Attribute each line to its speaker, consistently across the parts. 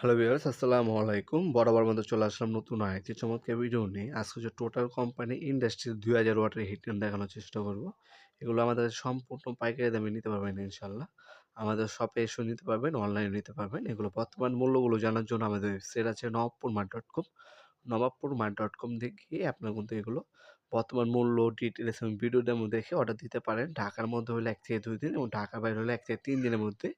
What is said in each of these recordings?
Speaker 1: Hello viewers আসসালামু আলাইকুম। বরাবর মতো চলে আসলাম নতুন আরেকটি চমৎকার ভিডিও নিয়ে। আজকে হচ্ছে টোটাল কোম্পানি ইন্ডাস্ট্রির দুই হাজার ওয়াটের হিটগান দেখানোর চেষ্টা করব। এগুলো আমাদের সম্পূর্ণ পাইকারি দামে নিতে পারবেন ইনশাল্লাহ আমাদের শপে এসেও নিতে পারবেন অনলাইনে নিতে পারবেন। এগুলো বর্তমান মূল্যগুলো জানার জন্য আমাদের ওয়েবসাইট আছে Nawabpur mart dot com Nawabpur mart dot com থেকে আপনার কিন্তু এগুলো বর্তমান মূল্য ডিটেলস এবং ভিডিও ডেমো দেখে অর্ডার দিতে পারেন। ঢাকার মধ্যে হলে এক থেকে দুই দিন এবং ঢাকার বাইরে হলে এক থেকে তিন দিনের মধ্যে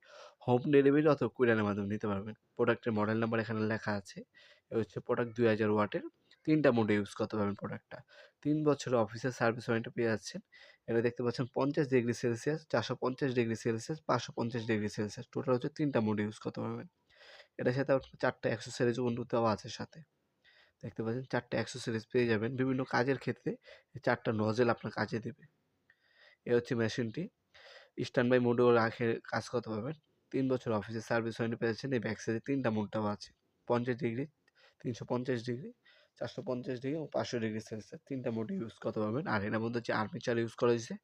Speaker 1: হোম ডেলিভারি অথবা কুরিয়ারের মাধ্যমে নিতে পারবেন। প্রোডাক্টের মডেল নাম্বার এখানে লেখা আছে। হচ্ছে প্রোডাক্ট দুই হাজার ওয়াটের তিনটা মোডে ইউজ করতে পারবেন প্রোডাক্টটা তিন বছরের অফিসের সার্ভিস ওয়ারেন্টি পেয়ে যাচ্ছেন। এটা দেখতে পাচ্ছেন পঞ্চাশ ডিগ্রি সেলসিয়াস চারশো পঞ্চাশ ডিগ্রি সেলসিয়াস পাঁচশো পঞ্চাশ ডিগ্রি সেলসিয়াস টোটাল হচ্ছে তিনটা মোডে ইউজ করতে পারবেন। এটার সাথে চারটা অ্যাক্সেসরিজ বন্ধু দেওয়া আছে সাথে। দেখতে পাচ্ছেন চারটে অ্যাক্সেসরিজ পেয়ে যাবেন। বিভিন্ন কাজের ক্ষেত্রে চারটা নজেল আপনার কাজে দেবে। এ হচ্ছে মেশিনটি। স্ট্যান্ড বাই মোডেও রাখে, কাজ করতে পারবেন। তিন বছর অফিসে সার্ভিস ওয়ারেন্টি পেয়েছেন, এই ব্যাক সাইডে তিনটা মোডটাও আছে। পঞ্চাশ ডিগ্রি তিনশো পঞ্চাশ ডিগ্রি চারশো পঞ্চাশ ডিগ্রি এবং পাঁচশো ডিগ্রি সেলসিয়াস তিনটা মোড ইউজ করতে পারবেন। আর এর মধ্যে যে আর্মিচার ইউজ করা হয়েছে।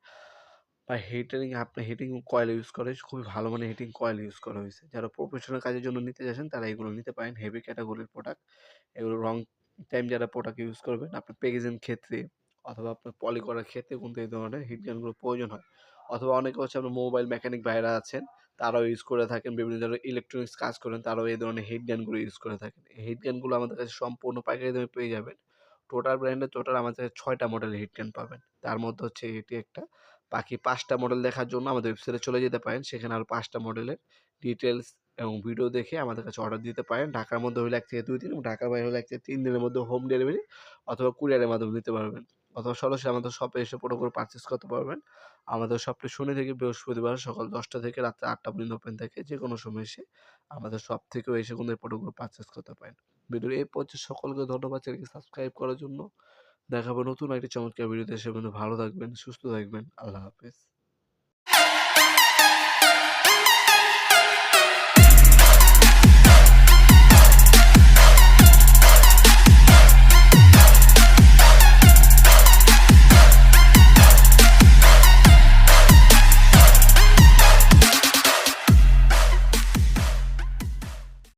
Speaker 1: বা হিটারিং আপনার হিটিং কয়েল ইউজ করা হয়েছে। খুবই ভালো মানের হিটিং কয়েল ইউজ করা হয়েছে। যারা প্রফেশনাল কাজের জন্য নিতে চাইছেন তারা এগুলো নিতে পারেন। হেভি ক্যাটাগরির প্রোডাক্ট এগুলো রং টাইম যারা প্রোডাক্ট ইউজ করবেন, আপনার প্যাকেজিং ক্ষেত্রে অথবা আপনার পলি করার ক্ষেত্রে কিন্তু এই ধরনের হিট গানগুলো প্রয়োজন হয়। অথবা অনেকে হচ্ছে আপনার মোবাইল মেকানিক ভাইরা আছেন, তারাও ইউজ করে থাকেন, বিভিন্ন ধরনের ইলেকট্রনিক্স কাজ করেন, তারাও এই ধরনের হিট গানগুলো ইউজ করে থাকেন। এই হিট গানগুলো আমাদের কাছে সম্পূর্ণ পাইকারি দামে পেয়ে যাবেন। টোটাল ব্র্যান্ডের টোটাল আমাদের কাছে ছয়টা মডেলের হিট গান পাবেন। তার মধ্যে হচ্ছে এটি একটা। বাকি পাঁচটা মডেল দেখার জন্য আমাদের ওয়েবসাইটে চলে যেতে পারেন, সেখানে আরও পাঁচটা মডেলের ডিটেলস এবং ভিডিও দেখে আমাদের কাছে অর্ডার দিতে পারেন। ঢাকার মধ্যে হলে এক থেকে দুই দিন এবং ঢাকার বাইরে হলে এক থেকে তিন দিনের মধ্যে হোম ডেলিভারি অথবা কুরিয়ারের মাধ্যমে নিতে পারবেন। অথবা সরাসরি আমাদের শপে এসে পুরো করে পারচেস করতে পারবেন। আমাদের শপটি শনি থেকে বৃহস্পতিবার সকাল দশটা থেকে রাত্রে আটটা পর্যন্ত ওপেন থাকে। যে কোনো সময় এসে আমাদের শপ থেকেও এসে কোনো প্রোডাক্টগুলো পারচেস করতে পারেন। ভিডিওর এই পর্যায়ে সকলকে ধন্যবাদ চ্যানেলকে সাবস্ক্রাইব করার জন্য। দেখাবো নতুন একটি চমৎকার ভিডিওতে কিন্তু ভালো থাকবেন, সুস্থ থাকবেন। আল্লাহ হাফিজ।